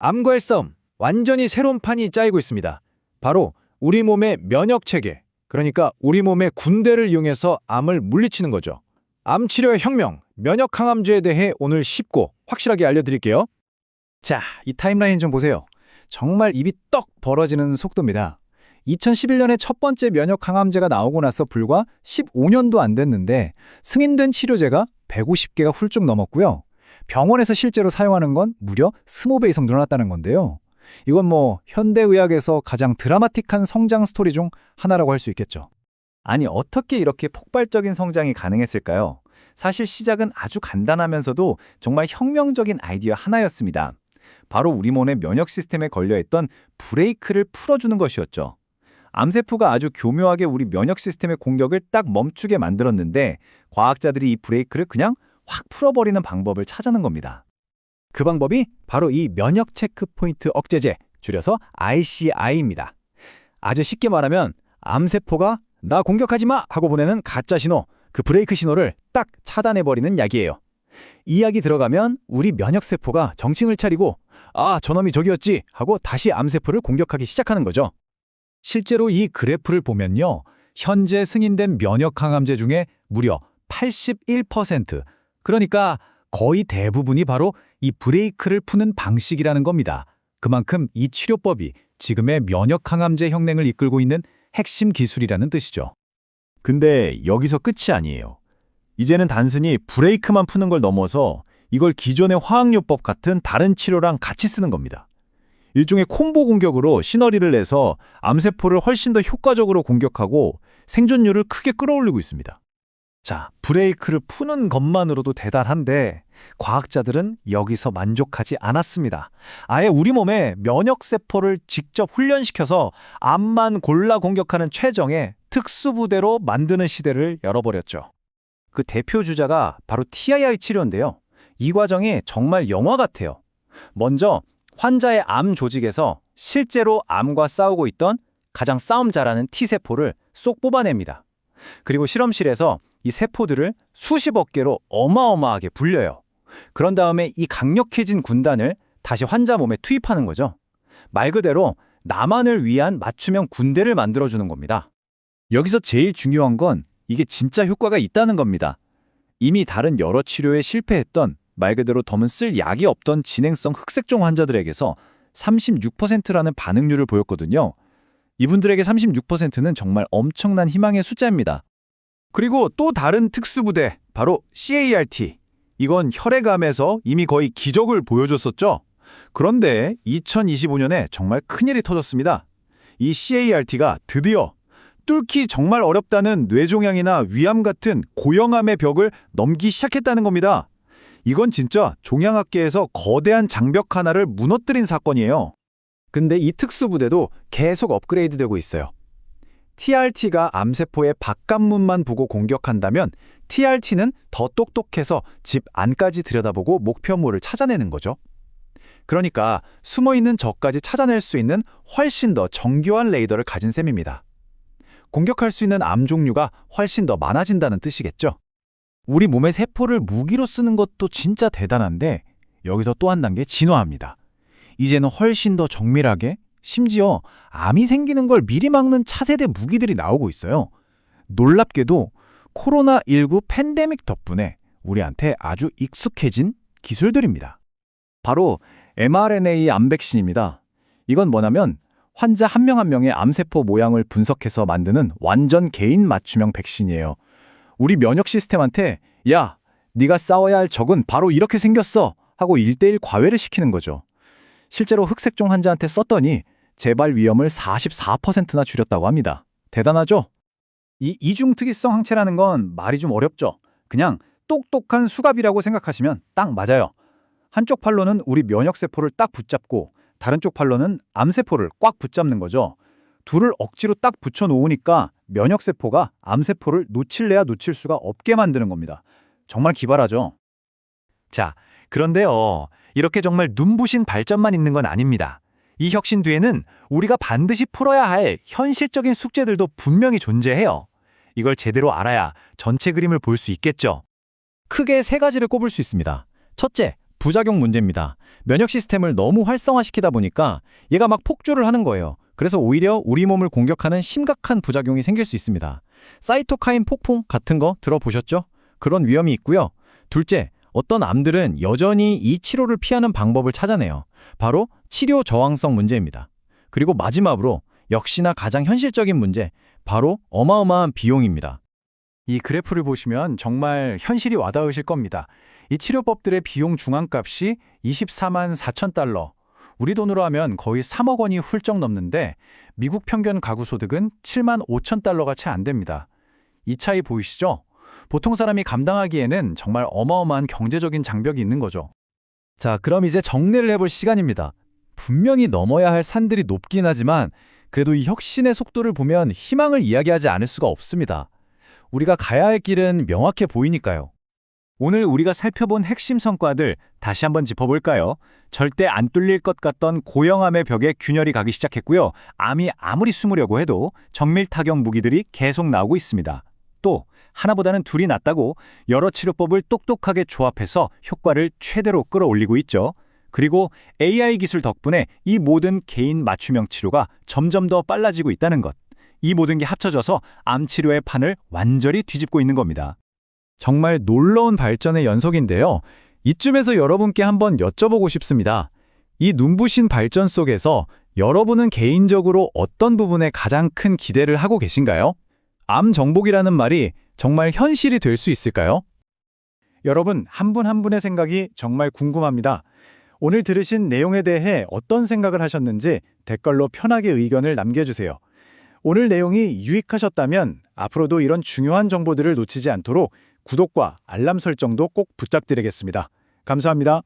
암과의 싸움, 완전히 새로운 판이 짜이고 있습니다. 바로 우리 몸의 면역 체계, 그러니까 우리 몸의 군대를 이용해서 암을 물리치는 거죠. 암 치료의 혁명, 면역 항암제에 대해 오늘 쉽고 확실하게 알려드릴게요. 자, 이 타임라인 좀 보세요. 정말 입이 떡 벌어지는 속도입니다. 2011년에 첫 번째 면역 항암제가 나오고 나서 불과 15년도 안 됐는데 승인된 치료제가 150개가 훌쩍 넘었고요. 병원에서 실제로 사용하는 건 무려 20배 이상 늘어났다는 건데요. 이건 뭐 현대의학에서 가장 드라마틱한 성장 스토리 중 하나라고 할 수 있겠죠. 아니 어떻게 이렇게 폭발적인 성장이 가능했을까요? 사실 시작은 아주 간단하면서도 정말 혁명적인 아이디어 하나였습니다. 바로 우리 몸의 면역 시스템에 걸려있던 브레이크를 풀어주는 것이었죠. 암세포가 아주 교묘하게 우리 면역 시스템의 공격을 딱 멈추게 만들었는데 과학자들이 이 브레이크를 그냥 확 풀어버리는 방법을 찾아낸 겁니다. 그 방법이 바로 이 면역 체크 포인트 억제제, 줄여서 ICI입니다. 아주 쉽게 말하면 암세포가 나 공격하지 마 하고 보내는 가짜 신호, 그 브레이크 신호를 딱 차단해버리는 약이에요. 이 약이 들어가면 우리 면역세포가 정신을 차리고 아, 저놈이 저기였지 하고 다시 암세포를 공격하기 시작하는 거죠. 실제로 이 그래프를 보면요. 현재 승인된 면역 항암제 중에 무려 81%, 그러니까 거의 대부분이 바로 이 브레이크를 푸는 방식이라는 겁니다. 그만큼 이 치료법이 지금의 면역 항암제 혁명을 이끌고 있는 핵심 기술이라는 뜻이죠. 근데 여기서 끝이 아니에요. 이제는 단순히 브레이크만 푸는 걸 넘어서 이걸 기존의 화학요법 같은 다른 치료랑 같이 쓰는 겁니다. 일종의 콤보 공격으로 시너리를 내서 암세포를 훨씬 더 효과적으로 공격하고 생존율을 크게 끌어올리고 있습니다. 자, 브레이크를 푸는 것만으로도 대단한데 과학자들은 여기서 만족하지 않았습니다. 아예 우리 몸에 면역세포를 직접 훈련시켜서 암만 골라 공격하는 최정의 특수부대로 만드는 시대를 열어버렸죠. 그 대표 주자가 바로 TII 치료인데요. 이 과정이 정말 영화 같아요. 먼저 환자의 암 조직에서 실제로 암과 싸우고 있던 가장 싸움 잘하는 T세포를 쏙 뽑아냅니다. 그리고 실험실에서 이 세포들을 수십억 개로 어마어마하게 불려요. 그런 다음에 이 강력해진 군단을 다시 환자 몸에 투입하는 거죠. 말 그대로 나만을 위한 맞춤형 군대를 만들어주는 겁니다. 여기서 제일 중요한 건 이게 진짜 효과가 있다는 겁니다. 이미 다른 여러 치료에 실패했던 말 그대로 더는 쓸 약이 없던 진행성 흑색종 환자들에게서 36%라는 반응률을 보였거든요. 이분들에게 36%는 정말 엄청난 희망의 숫자입니다. 그리고 또 다른 특수부대, 바로 CART. 이건 혈액암에서 이미 거의 기적을 보여줬었죠. 그런데 2025년에 정말 큰일이 터졌습니다. 이 CART가 드디어 뚫기 정말 어렵다는 뇌종양이나 위암 같은 고형암의 벽을 넘기 시작했다는 겁니다. 이건 진짜 종양학계에서 거대한 장벽 하나를 무너뜨린 사건이에요. 근데 이 특수부대도 계속 업그레이드되고 있어요. TRT가 암세포의 바깥문만 보고 공격한다면 TRT는 더 똑똑해서 집 안까지 들여다보고 목표물을 찾아내는 거죠. 그러니까 숨어있는 적까지 찾아낼 수 있는 훨씬 더 정교한 레이더를 가진 셈입니다. 공격할 수 있는 암 종류가 훨씬 더 많아진다는 뜻이겠죠. 우리 몸의 세포를 무기로 쓰는 것도 진짜 대단한데 여기서 또 한 단계 진화합니다. 이제는 훨씬 더 정밀하게 심지어 암이 생기는 걸 미리 막는 차세대 무기들이 나오고 있어요. 놀랍게도 코로나19 팬데믹 덕분에 우리한테 아주 익숙해진 기술들입니다. 바로 mRNA 암 백신입니다. 이건 뭐냐면 환자 한 명 한 명의 암세포 모양을 분석해서 만드는 완전 개인 맞춤형 백신이에요. 우리 면역 시스템한테 야, 네가 싸워야 할 적은 바로 이렇게 생겼어 하고 1대1 과외를 시키는 거죠. 실제로 흑색종 환자한테 썼더니 재발 위험을 44%나 줄였다고 합니다. 대단하죠? 이 이중 특이성 항체라는 건 말이 좀 어렵죠. 그냥 똑똑한 수갑이라고 생각하시면 딱 맞아요. 한쪽 팔로는 우리 면역세포를 딱 붙잡고 다른 쪽 팔로는 암세포를 꽉 붙잡는 거죠. 둘을 억지로 딱 붙여 놓으니까 면역세포가 암세포를 놓칠래야 놓칠 수가 없게 만드는 겁니다. 정말 기발하죠? 자, 그런데요. 이렇게 정말 눈부신 발전만 있는 건 아닙니다. 이 혁신 뒤에는 우리가 반드시 풀어야 할 현실적인 숙제들도 분명히 존재해요. 이걸 제대로 알아야 전체 그림을 볼 수 있겠죠. 크게 세 가지를 꼽을 수 있습니다. 첫째, 부작용 문제입니다. 면역 시스템을 너무 활성화시키다 보니까 얘가 막 폭주를 하는 거예요. 그래서 오히려 우리 몸을 공격하는 심각한 부작용이 생길 수 있습니다. 사이토카인 폭풍 같은 거 들어보셨죠? 그런 위험이 있고요. 둘째, 어떤 암들은 여전히 이 치료를 피하는 방법을 찾아내요. 바로 치료 저항성 문제입니다. 그리고 마지막으로 역시나 가장 현실적인 문제, 바로 어마어마한 비용입니다. 이 그래프를 보시면 정말 현실이 와닿으실 겁니다. 이 치료법들의 비용 중앙값이 24만 4천 달러. 우리 돈으로 하면 거의 3억 원이 훌쩍 넘는데 미국 평균 가구 소득은 7만 5천 달러가 채 안 됩니다. 이 차이 보이시죠? 보통 사람이 감당하기에는 정말 어마어마한 경제적인 장벽이 있는 거죠. 자, 그럼 이제 정리를 해볼 시간입니다. 분명히 넘어야 할 산들이 높긴 하지만 그래도 이 혁신의 속도를 보면 희망을 이야기하지 않을 수가 없습니다. 우리가 가야 할 길은 명확해 보이니까요. 오늘 우리가 살펴본 핵심 성과들 다시 한번 짚어볼까요? 절대 안 뚫릴 것 같던 고형암의 벽에 균열이 가기 시작했고요. 암이 아무리 숨으려고 해도 정밀 타격 무기들이 계속 나오고 있습니다. 또 하나보다는 둘이 낫다고 여러 치료법을 똑똑하게 조합해서 효과를 최대로 끌어올리고 있죠. 그리고 AI 기술 덕분에 이 모든 개인 맞춤형 치료가 점점 더 빨라지고 있다는 것. 이 모든 게 합쳐져서 암 치료의 판을 완전히 뒤집고 있는 겁니다. 정말 놀라운 발전의 연속인데요. 이쯤에서 여러분께 한번 여쭤보고 싶습니다. 이 눈부신 발전 속에서 여러분은 개인적으로 어떤 부분에 가장 큰 기대를 하고 계신가요? 암 정복이라는 말이 정말 현실이 될 수 있을까요? 여러분, 한 분한 분의 생각이 정말 궁금합니다. 오늘 들으신 내용에 대해 어떤 생각을 하셨는지 댓글로 편하게 의견을 남겨주세요. 오늘 내용이 유익하셨다면 앞으로도 이런 중요한 정보들을 놓치지 않도록 구독과 알람 설정도 꼭 부탁드리겠습니다. 감사합니다.